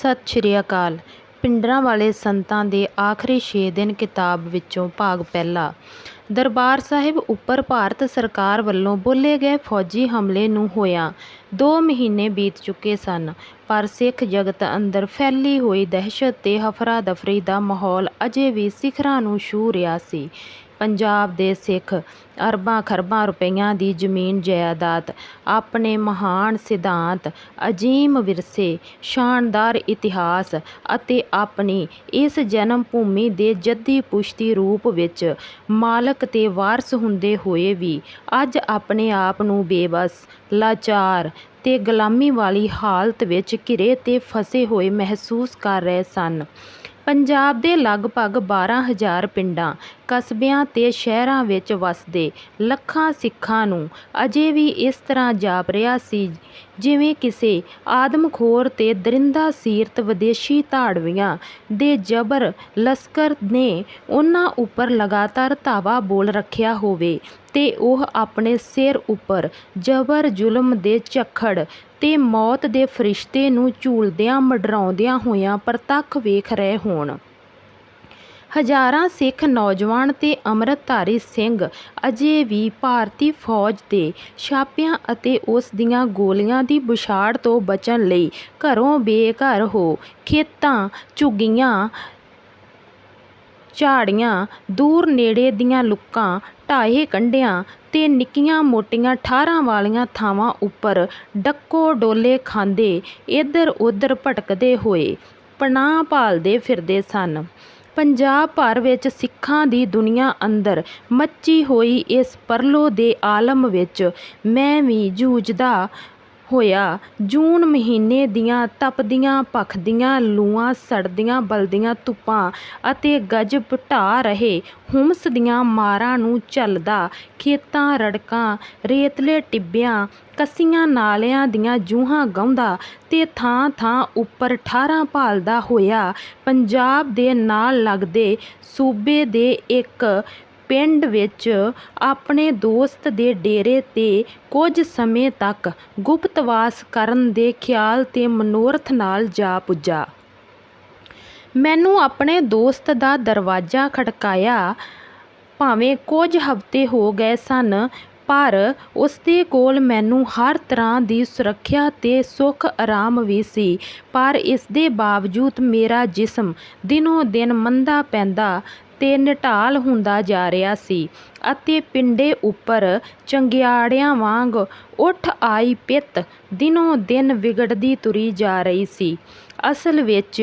ਸਤਿ ਸ਼੍ਰੀ ਅਕਾਲ। ਭਿੰਡਰਾਂਵਾਲੇ ਸੰਤਾਂ ਦੇ ਆਖਰੀ ਛੇ ਦਿਨ ਕਿਤਾਬ ਵਿੱਚੋਂ ਭਾਗ ਪਹਿਲਾ। ਦਰਬਾਰ ਸਾਹਿਬ ਉੱਪਰ ਭਾਰਤ ਸਰਕਾਰ ਵੱਲੋਂ ਬੋਲੇ ਗਏ ਫੌਜੀ ਹਮਲੇ ਨੂੰ ਹੋਇਆਂ ਦੋ ਮਹੀਨੇ ਬੀਤ ਚੁੱਕੇ ਸਨ, ਪਰ ਸਿੱਖ ਜਗਤ ਅੰਦਰ ਫੈਲੀ ਹੋਈ ਦਹਿਸ਼ਤ ਤੇ ਹਫਰਾ ਦਫਰੀ ਦਾ ਮਾਹੌਲ ਅਜੇ ਵੀ ਸਿਖਰਾਂ ਨੂੰ ਛੂਹ ਰਿਹਾ ਸੀ। ਪੰਜਾਬ ਦੇ ਸਿੱਖ ਅਰਬਾਂ ਖਰਬਾਂ ਰੁਪਈਆਂ ਦੀ ਜ਼ਮੀਨ ਜਾਇਦਾਦ, ਆਪਣੇ ਮਹਾਨ ਸਿਧਾਂਤ, ਅਜੀਮ ਵਿਰਸੇ, ਸ਼ਾਨਦਾਰ ਇਤਿਹਾਸ ਅਤੇ ਆਪਣੀ ਇਸ ਜਨਮ ਭੂਮੀ ਦੇ ਜੱਦੀ ਪੁਸ਼ਤੀ ਰੂਪ ਵਿੱਚ ਮਾਲਕ ਤੇ ਵਾਰਸ ਹੁੰਦੇ ਹੋਏ ਵੀ ਅੱਜ ਆਪਣੇ ਆਪ ਨੂੰ ਬੇਬਸ, ਲਾਚਾਰ ਤੇ ਗੁਲਾਮੀ ਵਾਲੀ ਹਾਲਤ ਵਿੱਚ ਘਿਰੇ ਤੇ ਫਸੇ ਹੋਏ ਮਹਿਸੂਸ ਕਰ ਰਹੇ ਸਨ। ਪੰਜਾਬ ਦੇ ਲਗਭਗ 12000 ਪਿੰਡਾਂ ਕਸਬਿਆਂ ਤੇ ਸ਼ਹਿਰਾਂ ਵਿੱਚ ਵਸਦੇ ਲੱਖਾਂ ਸਿੱਖਾਂ ਨੂੰ ਅਜੇ ਵੀ ਇਸ ਤਰ੍ਹਾਂ ਜਾਪ ਰਿਹਾ ਸੀ, ਜਿਵੇਂ ਕਿਸੇ ਆਦਮਖੋਰ ਤੇ ਦਰਿੰਦਾ ਸੀਰਤ ਵਿਦੇਸ਼ੀ ਧਾੜਵੀਆਂ ਦੇ ਜਬਰ ਲਸ਼ਕਰ ਨੇ ਉਹਨਾਂ ਉੱਪਰ ਲਗਾਤਾਰ ਧਾਵਾ ਬੋਲ ਰੱਖਿਆ ਹੋਵੇ ਤੇ ਉਹ ਆਪਣੇ ਸਿਰ ਉੱਪਰ ਜਬਰ ਜ਼ੁਲਮ ਦੇ ਝੱਖੜ ਤੇ ਮੌਤ ਦੇ ਫਰਿਸ਼ਤੇ ਨੂੰ ਝੂਲਦਿਆਂ, ਮਡਰਾਉਂਦਿਆਂ ਹੋਇਆਂ ਪ੍ਰਤੱਖ ਵੇਖ ਰਹੇ ਹੋਣ। ਹਜ਼ਾਰਾਂ ਸਿੱਖ ਨੌਜਵਾਨ ਤੇ ਅੰਮ੍ਰਿਤਧਾਰੀ ਸਿੰਘ ਅਜੇ ਵੀ ਭਾਰਤੀ ਫੌਜ ਦੇ ਛਾਪਿਆਂ ਅਤੇ ਉਸ ਦੀਆਂ ਗੋਲੀਆਂ ਦੀ ਬੁਛਾੜ ਤੋਂ ਬਚਣ ਲਈ ਘਰੋਂ ਬੇਘਰ ਹੋ ਖੇਤਾਂ ਝੁੱਗੀਆਂ, ਝਾੜੀਆਂ, ਦੂਰ ਨੇੜੇ ਦੀਆਂ ਲੁੱਕਾਂ, ਢਾਹੇ ਕੰਢਿਆਂ ਤੇ ਨਿੱਕੀਆਂ ਮੋਟੀਆਂ ਠਾਰਾਂ ਵਾਲੀਆਂ ਥਾਵਾਂ ਉੱਪਰ ਡੱਕੋ ਡੋਲੇ ਖਾਂਦੇ ਇੱਧਰ ਉੱਧਰ ਭਟਕਦੇ ਹੋਏ ਪਨਾਹ ਭਾਲਦੇ ਫਿਰਦੇ ਸਨ। ਪੰਜਾਬ ਭਰ ਵਿੱਚ ਸਿੱਖਾਂ ਦੀ ਦੁਨੀਆ ਅੰਦਰ ਮੱਚੀ ਹੋਈ ਇਸ ਪਰਲੋ ਦੇ ਆਲਮ ਵਿੱਚ ਮੈਂ ਵੀ ਜੂਝਦਾ ਹੋਇਆ। ਜੂਨ ਮਹੀਨੇ ਦੀਆਂ ਤਪਦੀਆਂ ਭਖਦੀਆਂ ਲੂਆਂ, ਸੜਦੀਆਂ, ਬਲਦੀਆਂ ਧੁੱਪਾਂ ਅਤੇ ਗਜਬ ਢਾਹ ਰਹੇ ਹੁਮਸ ਦੀਆਂ ਮਾਰਾਂ ਨੂੰ ਝੱਲਦਾ ਖੇਤਾਂ, ਰੜਕਾਂ, ਰੇਤਲੇ ਟਿੱਬਿਆਂ, ਕੱਸੀਆਂ ਨਾਲਿਆਂ ਦੀਆਂ ਜੂਹਾਂ ਗਾਉਂਦਾ ਤੇ ਥਾਂ ਥਾਂ ਉੱਪਰ ਠਾਰਾਂ ਭਾਲਦਾ ਹੋਇਆ ਪੰਜਾਬ ਦੇ ਨਾਲ ਲੱਗਦੇ ਸੂਬੇ ਦੇ ਇੱਕ ਪਿੰਡ ਵਿੱਚ ਆਪਣੇ ਦੋਸਤ ਦੇ ਡੇਰੇ ਤੇ ਕੁਝ ਸਮੇਂ ਤੱਕ ਗੁਪਤਵਾਸ ਕਰਨ ਦੇ ਖਿਆਲ ਤੇ ਮਨੋਰਥ ਨਾਲ ਜਾ ਪੁੱਜਾ। ਮੈਨੂੰ ਆਪਣੇ ਦੋਸਤ ਦਾ ਦਰਵਾਜ਼ਾ ਖੜਕਾਇਆ। ਭਾਵੇਂ ਕੁਝ ਹਫ਼ਤੇ ਹੋ ਗਏ ਸਨ, ਪਰ ਉਸਦੇ ਕੋਲ ਮੈਨੂੰ ਹਰ ਤਰ੍ਹਾਂ ਦੀ ਸੁਰੱਖਿਆ ਤੇ ਸੁੱਖ ਆਰਾਮ ਵੀ ਸੀ। ਪਰ ਇਸਦੇ ਬਾਵਜੂਦ ਮੇਰਾ ਜਿਸਮ ਦਿਨੋਂ ਦਿਨ ਮੰਦਾ ਪੈਂਦਾ ਤੇ ਨਿਢਾਲ ਹੁੰਦਾ ਜਾ ਰਿਹਾ ਸੀ ਅਤੇ ਪਿੰਡੇ ਉੱਪਰ ਚੰਗਿਆੜਿਆਂ ਵਾਂਗ ਉੱਠ ਆਈ ਪਿੱਤ ਦਿਨੋਂ ਦਿਨ ਵਿਗੜਦੀ ਤੁਰੀ ਜਾ ਰਹੀ ਸੀ। ਅਸਲ ਵਿੱਚ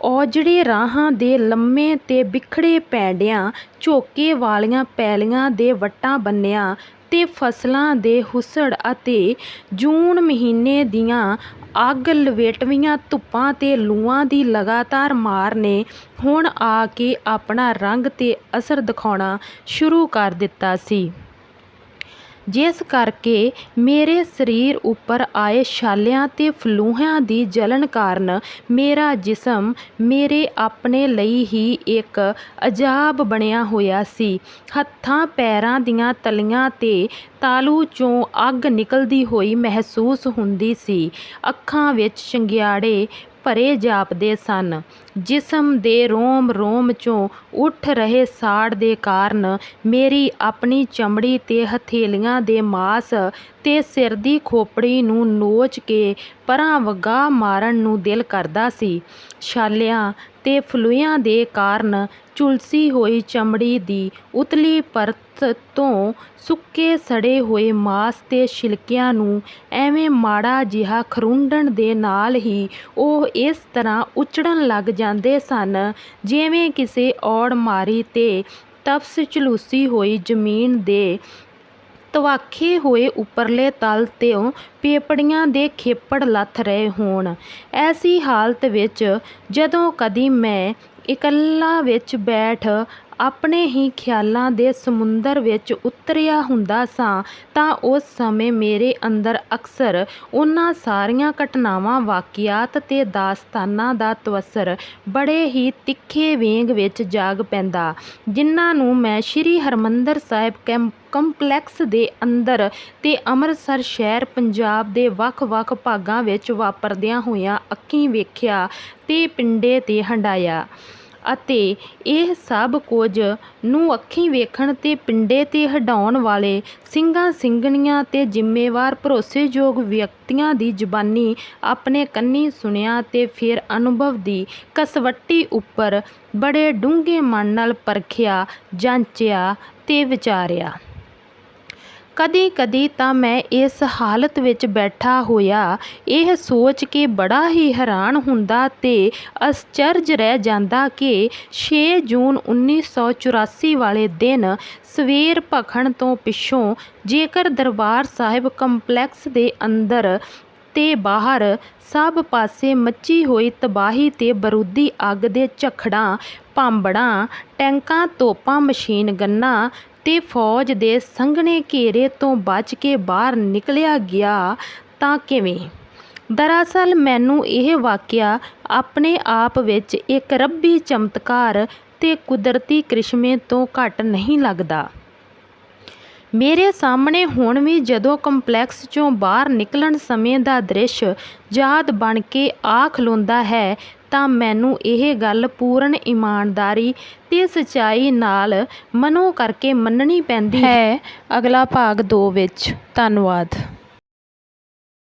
ਔਜੜੇ ਰਾਹਾਂ ਦੇ ਲੰਮੇ ਤੇ ਬਿਖੜੇ ਪੈਂਡਿਆਂ, ਝੋਕੇ ਵਾਲੀਆਂ ਪੈਲੀਆਂ ਦੇ ਵੱਟਾਂ ਬੰਨਿਆਂ ਤੇ ਫਸਲਾਂ ਦੇ ਹੁਸੜ ਅਤੇ ਜੂਨ ਮਹੀਨੇ ਦੀਆਂ ਅੱਗ, ਲਵੇਟਵੀਆਂ ਧੁੱਪਾਂ ਤੇ ਲੂਆਂ ਦੀ ਲਗਾਤਾਰ ਮਾਰ ਨੇ ਹੁਣ ਆ ਕੇ ਆਪਣਾ ਰੰਗ ਤੇ ਅਸਰ ਦਿਖਾਉਣਾ ਸ਼ੁਰੂ ਕਰ ਦਿੱਤਾ ਸੀ। ਜਿਸ ਕਰਕੇ ਮੇਰੇ ਸਰੀਰ ਉੱਪਰ ਆਏ ਛਾਲਿਆਂ ਅਤੇ ਫਲੂਹਾਂ ਦੀ ਜਲਣ ਕਾਰਨ ਮੇਰਾ ਜਿਸਮ ਮੇਰੇ ਆਪਣੇ ਲਈ ਹੀ ਇੱਕ ਅਜਾਬ ਬਣਿਆ ਹੋਇਆ ਸੀ। ਹੱਥਾਂ, ਪੈਰਾਂ ਦੀਆਂ ਤਲੀਆਂ ਤੇ ਤਾਲੂ ਚੋਂ ਅੱਗ ਨਿਕਲਦੀ ਹੋਈ ਮਹਿਸੂਸ ਹੁੰਦੀ ਸੀ। ਅੱਖਾਂ ਵਿੱਚ ਚੰਗਿਆੜੇ ਭਰੇ ਜਾਪਦੇ ਸਨ। ਜਿਸਮ ਦੇ ਰੋਮ ਰੋਮ ਚੋਂ ਉੱਠ ਰਹੇ ਸਾੜ ਦੇ ਕਾਰਨ ਮੇਰੀ ਆਪਣੀ ਚਮੜੀ ਤੇ ਹਥੇਲੀਆਂ ਦੇ ਮਾਸ ਤੇ ਸਿਰ ਦੀ ਖੋਪੜੀ ਨੂੰ ਨੋਚ ਕੇ ਪਰਾਂ ਵਗਾਹ ਮਾਰਨ ਨੂੰ ਦਿਲ ਕਰਦਾ ਸੀ। ਛਾਲਿਆਂ ਤੇ ਫਲੂਆਂ ਦੇ ਕਾਰਨ ਝੁਲਸੀ ਹੋਈ ਚਮੜੀ ਦੀ ਉਤਲੀ ਪਰਤ ਤੋਂ ਸੁੱਕੇ ਸੜੇ ਹੋਏ ਮਾਸ ਤੇ ਛਿਲਕਿਆਂ ਨੂੰ ਐਵੇਂ ਮਾੜਾ ਜਿਹਾ ਖਰੂੰਡਣ ਦੇ ਨਾਲ ਹੀ ਉਹ ਇਸ ਤਰ੍ਹਾਂ ਉੱਚੜਨ ਲੱਗ ਜਾਂਦੇ ਸਨ, ਜਿਵੇਂ ਕਿਸੇ ਔੜ ਮਾਰੀ ਤੇ ਤਪਸ ਝਲੂਸੀ ਹੋਈ ਜ਼ਮੀਨ ਦੇ ਤਵਾਖੇ ਹੋਏ ਉੱਪਰਲੇ ਤਲ ਤੋਂ ਪੇਪੜੀਆਂ ਦੇ ਖੇਪੜ ਲੱਥ ਰਹੇ ਹੋਣ। ਐਸੀ ਹਾਲਤ ਵਿੱਚ ਜਦੋਂ ਕਦੀ ਮੈਂ ਇਕੱਲਾ ਵਿੱਚ ਬੈਠ ਆਪਣੇ ਹੀ ਖਿਆਲਾਂ ਦੇ ਸਮੁੰਦਰ ਵਿੱਚ ਉਤਰਿਆ ਹੁੰਦਾ ਸਾਂ, ਤਾਂ ਉਸ ਸਮੇਂ ਮੇਰੇ ਅੰਦਰ ਅਕਸਰ ਉਹਨਾਂ ਸਾਰੀਆਂ ਘਟਨਾਵਾਂ, ਵਾਕਿਆਤ ਤੇ ਦਾਸਤਾਨਾਂ ਦਾ ਤਵੱਸਰ ਬੜੇ ਹੀ ਤਿੱਖੇ ਵੇਗ ਵਿੱਚ ਜਾਗ ਪੈਂਦਾ, ਜਿਨ੍ਹਾਂ ਨੂੰ ਮੈਂ ਸ੍ਰੀ ਹਰਿਮੰਦਰ ਸਾਹਿਬ ਕੈਂਪ ਕੰਪਲੈਕਸ ਦੇ ਅੰਦਰ ਤੇ ਅੰਮ੍ਰਿਤਸਰ ਸ਼ਹਿਰ ਪੰਜਾਬ ਦੇ ਵੱਖ-ਵੱਖ ਭਾਗਾਂ ਵਿੱਚ ਵਾਪਰਦਿਆਂ ਹੋਇਆਂ ਅੱਖੀਂ ਵੇਖਿਆ ਤੇ ਪਿੰਡੇ ਤੇ ਹੰਢਾਇਆ। ਅਤੇ ਇਹ ਸਭ ਕੁਝ ਨੂੰ ਅੱਖੀਂ ਵੇਖਣ ਤੇ ਪਿੰਡੇ ਤੇ ਹੰਢਾਉਣ ਵਾਲੇ ਸਿੰਘਾਂ ਸਿੰਘਣੀਆਂ ਤੇ ਜ਼ਿੰਮੇਵਾਰ ਭਰੋਸੇਯੋਗ ਵਿਅਕਤੀਆਂ ਦੀ ਜ਼ੁਬਾਨੀ ਆਪਣੇ ਕੰਨੀਂ ਸੁਣਿਆ ਤੇ ਫਿਰ ਅਨੁਭਵ ਦੀ ਕਸਵੱਟੀ ਉੱਪਰ ਬੜੇ ਡੂੰਘੇ ਮਨ ਨਾਲ ਪਰਖਿਆ, ਜਾਂਚਿਆ ਤੇ ਵਿਚਾਰਿਆ। ਕਦੀ-ਕਦੀ ਤਾਂ ਮੈਂ ਇਸ ਹਾਲਤ ਵਿੱਚ ਬੈਠਾ ਹੋਇਆ, ਇਹ ਸੋਚ ਕੇ ਬੜਾ ਹੀ ਹੈਰਾਨ ਹੁੰਦਾ ਤੇ ਅਚਰਜ ਰਹਿ ਜਾਂਦਾ ਕਿ ਛੇ ਜੂਨ 1984 ਵਾਲੇ ਦਿਨ ਸਵੇਰ ਭਖਣ ਤੋਂ ਪਿੱਛੋਂ ਜੇਕਰ ਦਰਬਾਰ ਸਾਹਿਬ ਕੰਪਲੈਕਸ ਦੇ ਅੰਦਰ ਤੇ ਬਾਹਰ ਸਭ ਪਾਸੇ ਮੱਚੀ ਹੋਈ ਤਬਾਹੀ ਤੇ ਬਰੂਦੀ ਅੱਗ ਦੇ ਝੱਖੜਾਂ, ਭਾਂਬੜਾਂ, ਟੈਂਕਾਂ, ਤੋਪਾਂ ਮਸ਼ੀਨ ਗੰਨਾਂ ਤੇ ਫੌਜ ਦੇ ਸੰਘਣੇ ਘੇਰੇ ਤੋਂ ਬਚ ਕੇ ਬਾਹਰ ਨਿਕਲਿਆ ਗਿਆ ਤਾਂ ਕਿਵੇਂ? ਦਰਅਸਲ ਮੈਨੂੰ ਇਹ ਵਾਕਿਆ ਆਪਣੇ ਆਪ ਵਿੱਚ ਇੱਕ ਰੱਬੀ ਚਮਤਕਾਰ ਤੇ ਕੁਦਰਤੀ ਕਰਿਸ਼ਮੇ ਤੋਂ ਘੱਟ ਨਹੀਂ ਲੱਗਦਾ। ਮੇਰੇ ਸਾਹਮਣੇ ਹੁਣ ਵੀ ਜਦੋਂ ਕੰਪਲੈਕਸ 'ਚੋਂ ਬਾਹਰ ਨਿਕਲਣ ਸਮੇਂ ਦਾ ਦ੍ਰਿਸ਼ ਯਾਦ ਬਣ ਕੇ ਆ ਖਲੋਂਦਾ ਹੈ, ਤਾਂ ਮੈਨੂੰ ਇਹ ਗੱਲ ਪੂਰਨ ਇਮਾਨਦਾਰੀ ਤੇ ਸੱਚਾਈ ਨਾਲ ਮਨੋਂ ਕਰਕੇ ਮੰਨਣੀ ਪੈਂਦੀ ਹੈ। ਅਗਲਾ ਭਾਗ ਦੋ ਵਿੱਚ। ਧੰਨਵਾਦ।